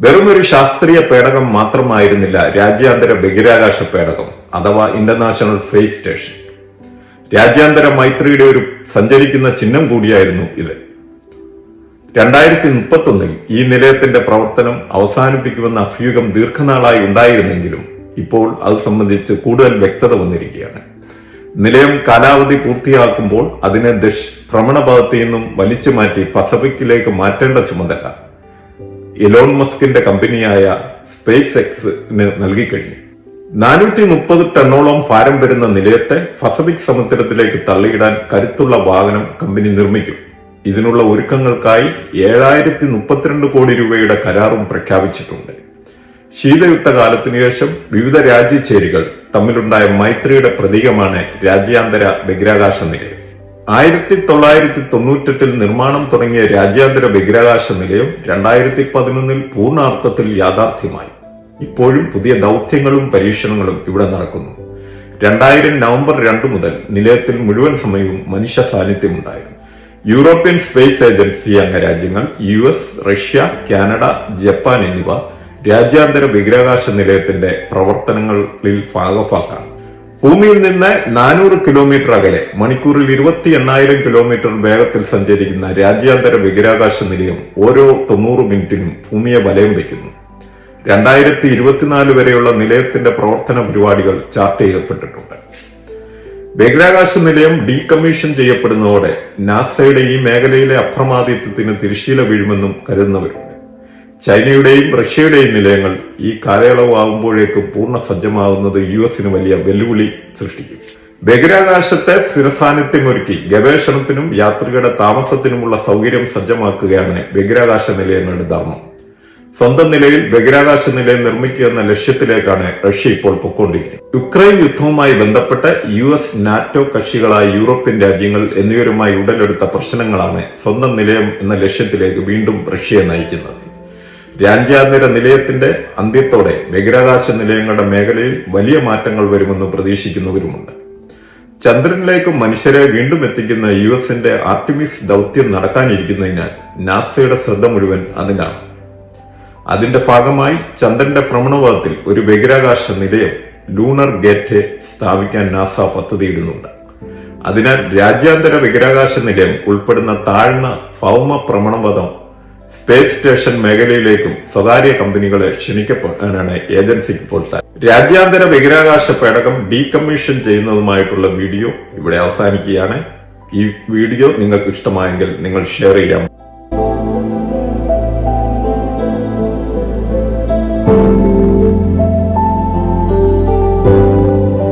വെറുമൊരു ശാസ്ത്രീയ പേടകം മാത്രമായിരുന്നില്ല രാജ്യാന്തര ബഹിരാകാശ പേടകം അഥവാ ഇന്റർനാഷണൽ ഫേസ് സ്റ്റേഷൻ രാജ്യാന്തര മൈത്രിയുടെ ഒരു സഞ്ചരിക്കുന്ന ചിഹ്നം കൂടിയായിരുന്നു ഇത്. രണ്ടായിരത്തി മുപ്പത്തൊന്നിൽ ഈ നിലയത്തിന്റെ പ്രവർത്തനം അവസാനിപ്പിക്കുമെന്ന അഭ്യൂഹം ദീർഘനാളായി ഉണ്ടായിരുന്നെങ്കിലും ഇപ്പോൾ അത് സംബന്ധിച്ച് കൂടുതൽ വ്യക്തത വന്നിരിക്കുകയാണ്. നിലയം കാലാവധി പൂർത്തിയാക്കുമ്പോൾ അതിനെ ദക്ഷ ഭ്രമണപഥത്തിൽ നിന്നും വലിച്ചു മാറ്റി പസഫിക്കിലേക്ക് മാറ്റേണ്ട ചുമതല ഇലോൺ മസ്കിന്റെ കമ്പനിയായ സ്പേസ് എക്സിന് നൽകിക്കഴിഞ്ഞു നാനൂറ്റി മുപ്പത് ടണ്ണോളം ഭാരം വരുന്ന നിലയത്തെ പസഫിക് സമുദ്രത്തിലേക്ക് തള്ളിയിടാൻ കരുത്തുള്ള വാഹനം കമ്പനി നിർമ്മിക്കും. ഇതിനുള്ള ഒരുക്കങ്ങൾക്കായി ഏഴായിരത്തി മുപ്പത്തിരണ്ട് കോടി രൂപയുടെ കരാറും പ്രഖ്യാപിച്ചിട്ടുണ്ട്. ശീതയുദ്ധ ശേഷം വിവിധ രാജ്യചേരികൾ തമ്മിലുണ്ടായ മൈത്രിയുടെ പ്രതീകമാണ് രാജ്യാന്തര ബഹിരാകാശ നിലയം. ആയിരത്തി തൊള്ളായിരത്തി തൊണ്ണൂറ്റെട്ടിൽ നിർമ്മാണം തുടങ്ങിയ രാജ്യാന്തര ബഹിരാകാശ നിലയം രണ്ടായിരത്തി പതിനൊന്നിൽ പൂർണാർത്ഥത്തിൽ യാഥാർത്ഥ്യമായി. ഇപ്പോഴും പുതിയ ദൗത്യങ്ങളും പരീക്ഷണങ്ങളും ഇവിടെ നടക്കുന്നു. രണ്ടായിരം നവംബർ രണ്ട് മുതൽ നിലയത്തിൽ മുഴുവൻ സമയവും മനുഷ്യ സാന്നിധ്യമുണ്ടായിരുന്നു. യൂറോപ്യൻ സ്പേസ് ഏജൻസി അംഗരാജ്യങ്ങൾ U S Russia Canada Japan എന്നിവ രാജ്യാന്തര ബഹിരാകാശ നിലയത്തിന്റെ പ്രവർത്തനങ്ങളിൽ ഭാഗഭാക്കാണ്. ഭൂമിയിൽ നിന്ന് നാനൂറ് കിലോമീറ്റർ അകലെ മണിക്കൂറിൽ ഇരുപത്തി എണ്ണായിരം കിലോമീറ്റർ വേഗത്തിൽ സഞ്ചരിക്കുന്ന രാജ്യാന്തര ബഹിരാകാശ നിലയം ഓരോ തൊണ്ണൂറ് മിനിറ്റിനും ഭൂമിയെ വലയം വയ്ക്കുന്നു. രണ്ടായിരത്തി ഇരുപത്തിനാല് വരെയുള്ള നിലയത്തിന്റെ പ്രവർത്തന പരിപാടികൾ ചാർട്ട് ചെയ്യപ്പെട്ടിട്ടുണ്ട്. ബഹിരാകാശ നിലയം ഡീകമ്മീഷൻ ചെയ്യപ്പെടുന്നതോടെ നാസയുടെ ഈ മേഖലയിലെ അപ്രമാദിത്വത്തിന് തിരിശീല വീഴുമെന്നും കരുതുന്നവരുണ്ട്. ചൈനയുടെയും റഷ്യയുടെയും നിലയങ്ങൾ ഈ കാലയളവ് ആകുമ്പോഴേക്കും പൂർണ സജ്ജമാകുന്നത് യു എസിന് വലിയ വെല്ലുവിളി സൃഷ്ടിക്കും. ബഹിരാകാശത്തെ സ്ഥിരസാന്നിധ്യമൊരുക്കി ഗവേഷണത്തിനും യാത്രികരുടെ താമസത്തിനുമുള്ള സൗകര്യം സജ്ജമാക്കുകയാണ് ബഹിരാകാശ നിലയങ്ങളുടെ ധർമ്മം. സ്വന്തം നിലയിൽ ബഹിരാകാശ നിലയം നിർമ്മിക്കുക എന്ന ലക്ഷ്യത്തിലേക്കാണ് റഷ്യ ഇപ്പോൾ പൊക്കൊണ്ടിരിക്കുന്നത് യുക്രൈൻ യുദ്ധവുമായി ബന്ധപ്പെട്ട് യു എസ് നാറ്റോ കക്ഷികളായ യൂറോപ്യൻ രാജ്യങ്ങൾ എന്നിവരുമായി ഉടലെടുത്ത പ്രശ്നങ്ങളാണ് സ്വന്തം നിലയം എന്ന ലക്ഷ്യത്തിലേക്ക് വീണ്ടും റഷ്യയെ നയിക്കുന്നത്. രാജ്യാന്തര നിലയത്തിന്റെ അന്ത്യത്തോടെ ബഹിരാകാശ നിലയങ്ങളുടെ മേഖലയിൽ വലിയ മാറ്റങ്ങൾ വരുമെന്ന് പ്രതീക്ഷിക്കുന്നവരുമുണ്ട്. ചന്ദ്രനിലേക്ക് മനുഷ്യരെ വീണ്ടും എത്തിക്കുന്ന യു എസിന്റെ ആർട്ടിമിസ് ദൗത്യം നടക്കാനിരിക്കുന്നതിനാൽ നാസയുടെ ശ്രദ്ധ മുഴുവൻ അതിനാണ്. അതിന്റെ ഭാഗമായി ചന്ദ്രന്റെ ഭ്രമണപഥത്തിൽ ഒരു ബഹിരാകാശ നിലയം ലൂണർ ഗേറ്റ് സ്ഥാപിക്കാൻ നാസ പദ്ധതിയിടുന്നുണ്ട്. അതിനാൽ രാജ്യാന്തര ബഹിരാകാശ നിലയം ഉൾപ്പെടുന്ന താഴ്ന്ന ഭൗമ ഭ്രമണപഥം സ്പേസ് സ്റ്റേഷൻ മേഖലയിലേക്കും സ്വകാര്യ കമ്പനികളെ ക്ഷണിക്കപ്പെടാനാണ് ഏജൻസിക്ക് ഇപ്പോൾ. രാജ്യാന്തര ബഹിരാകാശ പേടകം ഡീകമ്മീഷൻ ചെയ്യുന്നതുമായിട്ടുള്ള വീഡിയോ ഇവിടെ അവസാനിക്കുകയാണ് ഈ വീഡിയോ നിങ്ങൾക്ക് ഇഷ്ടമായെങ്കിൽ നിങ്ങൾ ഷെയർ ചെയ്യാം